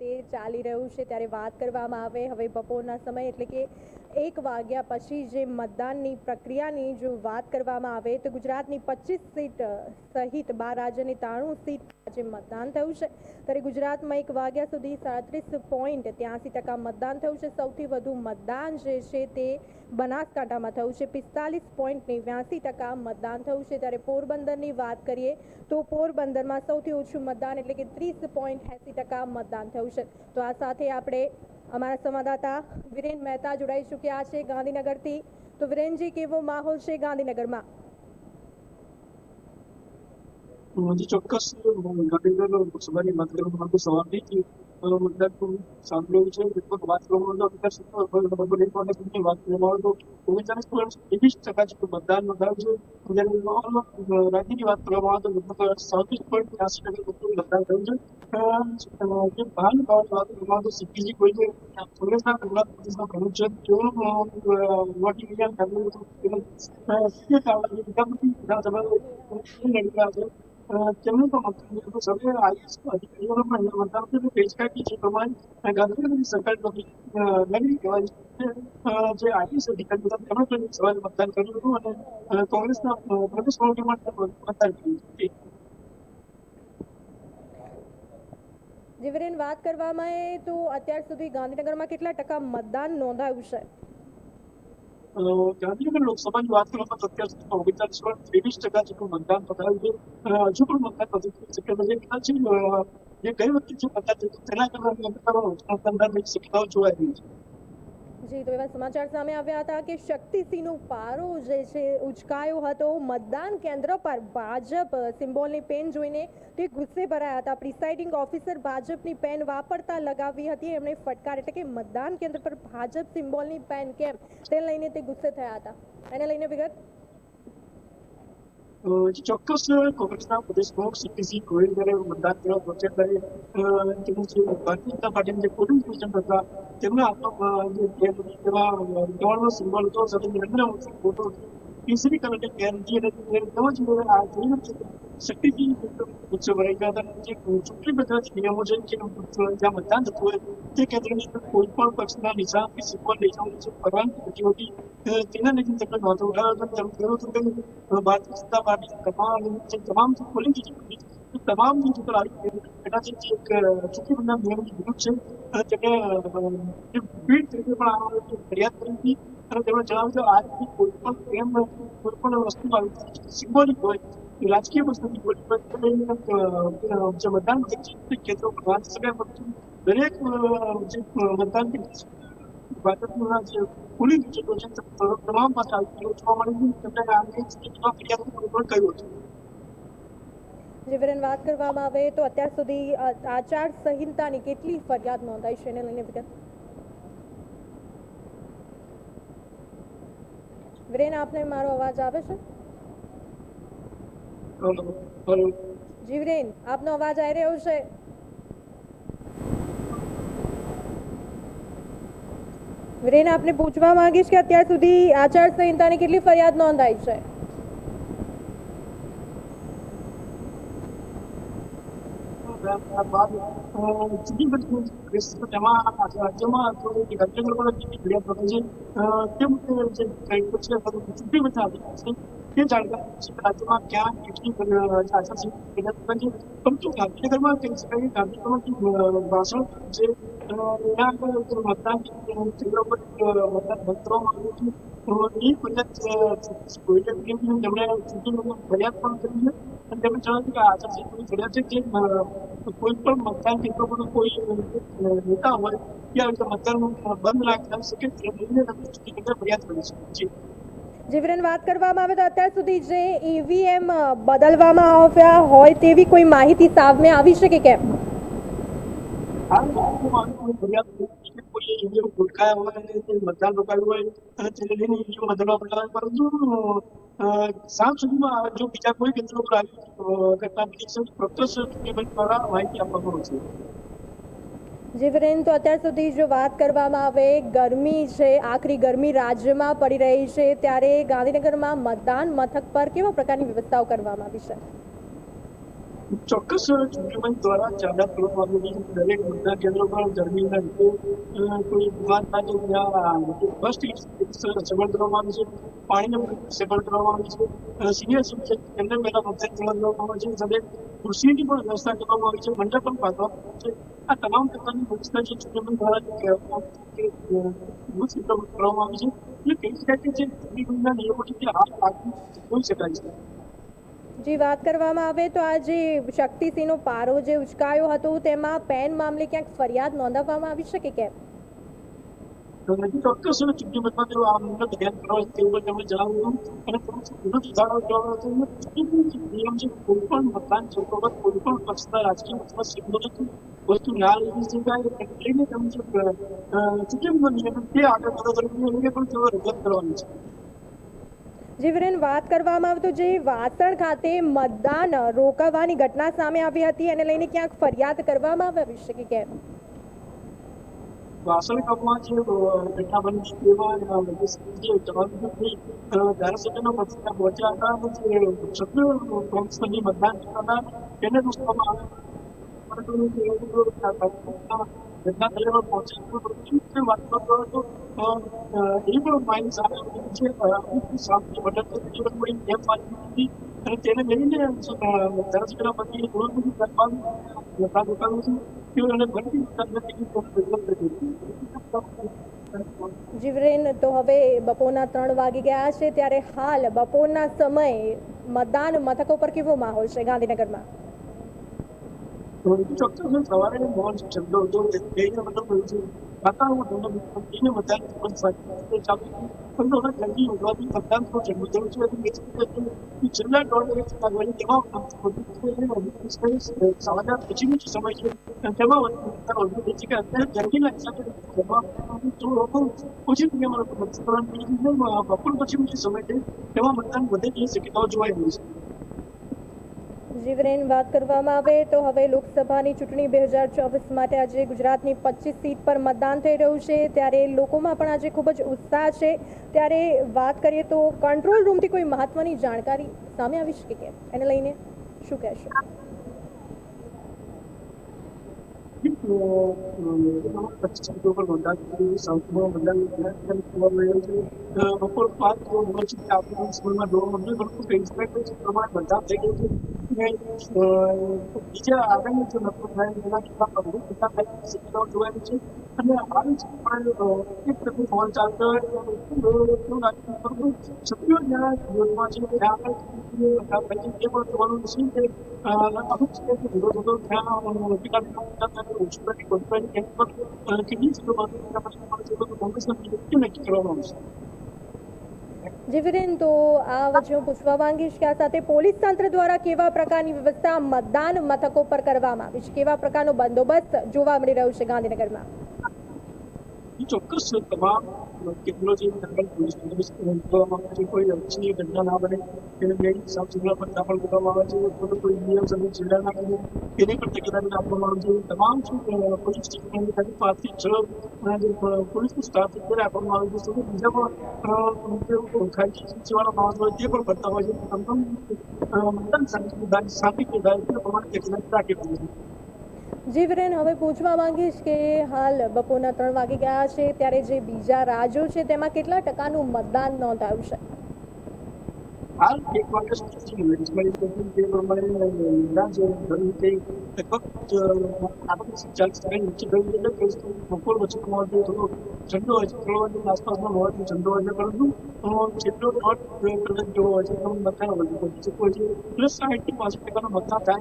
તે ચાલી રહ્યું છે ત્યારે વાત કરવામાં આવે હવે બપોરના સમય એટલે કે એક વાગ્યા પછી જે મતદાનની પ્રક્રિયાની જો વાત કરવામાં આવે તો ગુજરાતની પચીસ સીટ સહિત બાર રાજ્યની ત્રાણું સીટ આજે મતદાન થયું છે. ત્યારે ગુજરાતમાં એક વાગ્યા સુધી સાડત્રીસ પોઈન્ટ ત્યાંસી ટકા મતદાન થયું છે. સૌથી વધુ મતદાન જે છે તે બનાસકાંઠામાં થયું છે. પિસ્તાલીસ પોઈન્ટ નેવ્યાસી ટકા મતદાન થયું છે. ત્યારે પોરબંદરની વાત કરીએ તો પોરબંદરમાં સૌથી ઓછું મતદાન એટલે કે ત્રીસ પોઈન્ટ એંસી ટકા મતદાન થયું છે. તો આ સાથે આપણે અમારા સંવાદદાતા વિરેન મહેતા જોડાઈ ચૂક્યા છે ગાંધીનગરથી. તો વિરેનજી કેવો માહોલ છે ગાંધીનગરમાં? ચોક્કસ ગાંધીનગર લોકસભાની વાત સવારથી જ અ, મતદાન સાંભળ્યું છે લગભગ વાત કરવામાં તો અત્યાર સુધી બપોર એક વાગ્યા સુધી વાત કરવામાં આવે તો ઓગણચાલીસ પોઈન્ટ ત્રેવીસ ટકા જેટલું મતદાન નોંધાયું છે જ્યારે અ, રાજ્યની વાત કરવામાં આવે તો લગભગ સાડત્રીસ પોઈન્ટ ત્યાસી ટકા જેટલું મતદાન થયું છે જે બહાર બાબત વાત કરવામાં આવે તો સીપીજી કોઈ જે કોંગ્રેસના ગુજરાત પ્રદેશના પ્રમુખ છે તેઓનું વોટિંગ વિધાન કર્યું તેમજ વિધાનસભા લડી રહ્યા છે તેમણે પણ મતદાન સર્વે આઈએસ અધિકારીઓનો પણ અહીંયા મતદાન કર્યું હતું. કહી શકાય કે જે પ્રમાણે ગાંધીનગરની સરકારી નગરી કહેવાય જે આઈએસ અધિકારીઓ હતા તેમણે પણ સવારે મતદાન કર્યું હતું અને કોંગ્રેસના પ્રદેશ પ્રમુખે પણ મતદાન કર્યું હતું જે વાત કરવામાં આવે તો અત્યાર સુધી ગાંધીનગરમાં કેટલા ટકા મતદાન નોંધાયું છે ગાંધીનગર લોકસભાની વાત કરવામાં તો અત્યાર સુધીમાં ઓગણચાલીસ પોઈન્ટ ત્રેવીસ ટકા જેટલું મતદાન પતાવ્યું છે. હજુ પણ મતદાન નથી થઈ શક્યું. છે કદાચ જે ગઈ વખતે જે મતદાન થયું તેના કરતાં થવાની શક્યતાઓ જોવા રહી છે જી તો એવા સમાચાર સામે આવ્યા હતા કે શક્તિસિંહનો પારો જે છે ઉચકાયો હતો. મતદાન કેન્દ્ર પર ભાજપ સિમ્બોલની પેન જોઈને તે ગુસ્સે ભરાયા હતા. પ્રિસાઇડિંગ ઓફિસર ભાજપની પેન વાપરતા લગાવી હતી. એમણે ફટકાર એટલે કે મતદાન કેન્દ્ર પર ભાજપ સિમ્બોલની પેન કેમ? તે લઈને તે ગુસ્સે થયા હતા. એને લઈને વિગત ચોક્કસ કોંગ્રેસના પ્રદેશ પ્રમુખ સીપીસી ગોહિલ જ્યારે મતદાન કરવા પહોંચ્યા ત્યારે તેમનું જે ભારતીય જનતા પાર્ટીના જે પોલિંગ સ્ટેશન હતા તેમના હાથમાં જે પેન હતી સિમ્બોલ હતો સાથે નરેન્દ્ર મોદી ફોટો કલરની પેન હતી અને તે- તેમજ આ જોયું છે કે શક્તિજી ઉત્સવ ભરાઈ હતા. જે ચૂંટણી બધા જ નિયમો છે જે જ્યાં મતદાન થતું હોય તે કેન્દ્રની અંદર કોઈ પણ પક્ષના નિશાન કે સિમ્બોલ લઈ જવાની જે પરવાનગી નથી હોતી. તેના લીધે તેમણે નોંધો હતો. તેમ ભારતીય જનતા પાર્ટી તમામ જે તમામ ખોલી એજન્ટ તમામ જે ઉપર આવી બેઠા છે જે એક ચૂંટણી પંચના નિયમની વિરુદ્ધ છે તેમણે જે ભીડ પણ આ ફરિયાદ કરી હતી અને તેમણે જણાવ્યું કે આજથી કોઈ પણ પ્રેમ કોઈ પણ વસ્તુ આવી સિમ્બોલિક હોય કે રાજકીય વસ્તુથી કોઈ પણ જે મતદાન મથક છે તે કેન્દ્રો પર વાંચી શકાય પરંતુ દરેક જે મતદાન ભાજપના જે પોલિંગ એજન્ટો છે તમામ પાસે આવી જોવા મળ્યું હતું તેમણે આ ફરિયાદ કહ્યું હતું જે વાત કરવામાં આવે તો અત્યાર સુધી આચાર સંહિતાની કેટલી ફરિયાદ નોંધાઈ છે, એને લઈને વિગત? વિરેન આપને મારો અવાજ આવે છે? જી વિરેન આપનો અવાજ આવી રહ્યો છે. વિરેન આપને પૂછવા માંગીશ કે અત્યાર સુધી આચાર સંહિતાની કેટલી ફરિયાદ નોંધાઈ છે? રાજ્યમાં રાજ્ય તે મુદ્દે જે છે તે છે રાજ્યમાં ક્યાં કેટલી ફરિયાદ છે ભાષણ જે મતદાન કેન્દ્ર પર મતદાન બંધ કરવામાં આવ્યું એ ફરિયાદ કોઈને તેમણે ફરિયાદ પણ કરી અને તેમણે જણાવ્યું કે આચારસંહિતાની ફરિયાદ છે અ, કોઈ પણ મતદાન કેન્દ્ર પર કોઈ નેતા હોય આવી રીતે મતદાન બંધ રાખી શકે તે લઈને તમે ચૂંટણી ફરિયાદ કરી શકો છે. જે વાત કરવામાં આવે તો અત્યાર સુધી જે ઈવીએમ બદલવામાં આવ્યા હોય તેવી કોઈ માહિતી સામે આવી છે કે કેમ? આવી ફરિયાદ અત્યાર સુધી જો વાત કરવામાં આવે, ગરમી છે, આખરી ગરમી રાજ્યમાં પડી રહી છે, ત્યારે ગાંધીનગરમાં મતદાન મથક પર કેવા પ્રકારની વ્યવસ્થાઓ કરવામાં આવી છે? ચોક્કસ ચૂંટણી દ્વારા જાહેરાત કરવામાં આવી છે દરેક મતદાન કેન્દ્રો પર ગરમીના લીધે કોઈ વિવાદ ના થાય, ત્યાં બસ સગવડ કરવામાં આવી છે. પાણીનો સગવડ કરવામાં આવી છે સિનિયર સિટીઝન એમને પહેલા મતદાન કરવામાં આવે છે. સાથે ખુરશીની પણ વ્યવસ્થા કરવામાં આવી છે. મંડપ પણ બાંધવામાં આવ્યું છે. આ તમામ પ્રકારની વ્યવસ્થા જે ચૂંટણી દ્વારા છે રીતે કરવામાં આવી છે. એટલે કહી શકાય જે ચૂંટણી પંચના નિયમો છે, તે હાલ લાગુ હોઈ શકાય છે. જે, વાત કરવામાં આવે તો આ જે શક્તિસિંહનો પારો જે ઉચકાયો હતો, તેમાં પેન મામલે ક્યાંક ફરિયાદ નોંધાવવામાં આવી શકે કેમ? તો હજી ચૂંટણી પંચમાં જો આ મુદ્દા ધ્યાન કરવા તેવું તેમણે જણાવ્યું. અને થોડું સુધારો કરવા હતો નિયમ છે કોઈ પણ મતદાન ક્ષેત્રો પર કોઈ પણ પક્ષના રાજકીય અથવા સિમ્બોલિક વસ્તુ ના લેવી શકાય એટલે તેમણે જે નિયમ તે આગળ વધો કરવી પણ તેઓ રજૂઆત કરવાની છે. જે વિરેન, વાત કરવામાં આવે જે વાસણ ખાતે મતદાન રોકાવાની ઘટના સામે આવી હતી, એને લઈને ક્યાંક ફરિયાદ કરવામાં આવી શકે કેમ? વાસણ કપમાં જે ઘટના બની છે તેમાં ધારાસભ્યના પક્ષના પહોંચ્યા હતા, અને જે સભ્યો કોંગ્રેસની મતદાન હતા, તેને રોકવામાં આવ્યા પરંતુ પરંતુ તે જીવરેન, તો હવે બપોરના ત્રણ વાગી ગયા છે, ત્યારે હાલ બપોરના સમયે મતદાન મથકો પર કેવો માહોલ છે ગાંધીનગરમાં? સવારે મોહન ઠંડો હતો ઠંડો ખૂબ જ સારી ચાલુ પણ વધવાથી મતદાન થોડું ઠંડુ થયું છે અને સાડા પછીનો જ સમય છે. તેમાં અત્યારે ગરમીના હિસાબે તેમાં લોકો બપોર પછીનો સમય છે, તેમાં મતદાન વધે તેવી શક્યતાઓ જોવાઈ રહી છે. જીવરેન વાત કરવામાં આવે તો હવે લોકસભાની ચૂંટણી બે હજાર ચોવીસ માટે આજે ગુજરાતની પચીસ સીટ પર મતદાન થઈ રહ્યું છે. ત્યારે લોકોમાં પણ આજે ખૂબ જ ઉત્સાહ છે. ત્યારે વાત કરીએ તો કંટ્રોલ રૂમથી કોઈ મહત્વની જાણકારી સામે આવી શકે કે એને લઈને શું કહેશો? બપોર પાંચ આપણા સ્કૂલમાં ધોરણ મતદાન થઈ ગયું છે. અને બીજા આગામી જે મતદાન થાય તેના કરતાં વધુ મતદાન થાય શક્યતાઓ જોવાની છે અને હાલ જે પણ એક પ્રતિ હોલ ચાલતો હોય એવું લાગે પરંતુ સભ્યો જ્યાં વિરોધમાં છે ત્યાં આગળ મતદાન થાય છે એ પણ જોવાનું છે કે અમુક જગ્યાએ વિરોધ હતો ત્યાં અધિકારીઓ જીવરેન તો આ વચ્ચે હું પૂછવા માંગીશ કે આ સાથે પોલીસ તંત્ર દ્વારા કેવા પ્રકારની વ્યવસ્થા મતદાન મથકો પર કરવામાં આવી છે? કેવા પ્રકારનો બંદોબસ્ત જોવા મળી રહ્યો છે ગાંધીનગરમાં? ચોક્કસ તમામ ટેકનોલોજી કરવામાં આવે છે કોઈ અનિચ્છનીય ઘટના ના બને તેને લઈને સાફ સુથરા પગલાં પણ કરવામાં આવે છે અથવા કોઈ નિયમ સંગત છેડા ના કરે તેની પણ તકેદારી આપવામાં આવે છે તમામ પોલીસ સ્ટેશનની ખાલી પાંચથી છ જે પોલીસનો સ્ટાફ અત્યારે આપવામાં આવે છે સાથે બીજા પણ ખાનગી સેવાનો માણસ હોય તે પણ ભરતા હોય છે તમામ મતદાન શાંતિ શાંતિ પ્રમાણે તકેદારી રાખી છે જી વિરેન હવે પૂછવા માંગીશ કે હાલ બપોરના ત્રણ વાગી ગયા છે, ત્યારે જે બીજા રાજ્યો છે, તેમાં કેટલા ટકાનું મતદાન નોંધાયું છે? હાલ મતદાન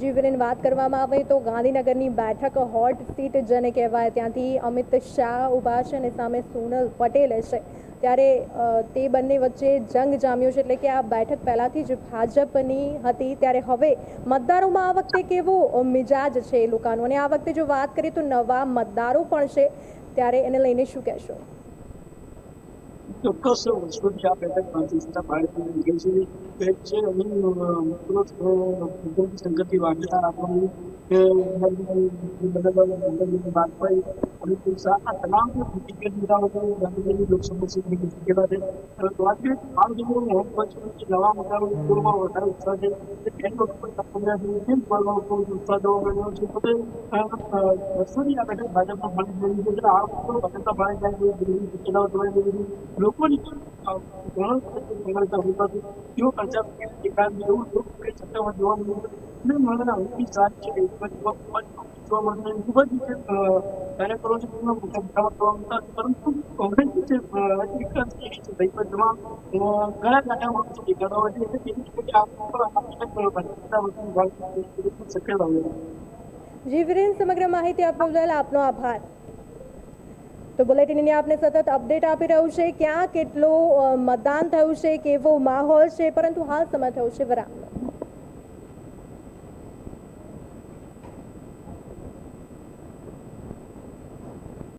જી વાત કરવામાં આવે તો ગાંધીનગરની બેઠક હોટ સીટ જેને કહેવાય, ત્યાંથી અમિત શાહ ઊભા છે અને સામે સોનલ પટેલ છે. ત્યારે તે બંને વચ્ચે જંગ જામ્યો છે એટલે કે આ બેઠક પહેલાંથી જ ભાજપની હતી. ત્યારે હવે મતદારોમાં આ વખતે કેવો મિજાજ છે એ લોકોનો? અને આ વખતે જો વાત કરીએ તો નવા મતદારો પણ છે. ત્યારે એને લઈને શું કહેશો? ચોક્કસ વર્ષોથી આ બેઠક ભારતીય જનતા પાર્ટીની છે તે છે અહીં સંગતથી વાગ્યતા રાખવાની કે બદલવાની વાત તમામ જે પોલિટિકલ છે છે કે નવા મુદ્દાઓ ઉદ્યોગમાં વધારે ઉત્સાહ છે કે કેમ લોકો પર તપસ્યા છે કેમ બોલવા ઉપર ઉત્સાહ જોવા મળ્યો છે તો વર્ષોની આ બેઠક આ ભાજપના ભાઈ જાય દિલ્હી રહી લોકોની ઘણો સંઘર્ષ હોતા તેઓ એવું લોકો જોવા મળ્યું અને મને અંતિમ છે એ ખૂબ જ જોવા મળશે ખૂબ જ કાર્યકરો છે, તેમનો મોટા મોટા મળતા પરંતુ કોંગ્રેસ જે એક જ છે ભાઈ પર ઘણા કાંટામાં છે દેખાડો છે એટલે તેની રીતે આ આપણે ભાજપના શક્ય લાગે જી, વિરેન, સમગ્ર માહિતી આપવા બદલ આપનો આભાર. તો બુલેટિનની આપને સતત અપડેટ આપી રહ્યું છે, ક્યાં કેટલું મતદાન થયું છે, કેવો માહોલ છે, પરંતુ હાલ સમય થયું છે વિરામનો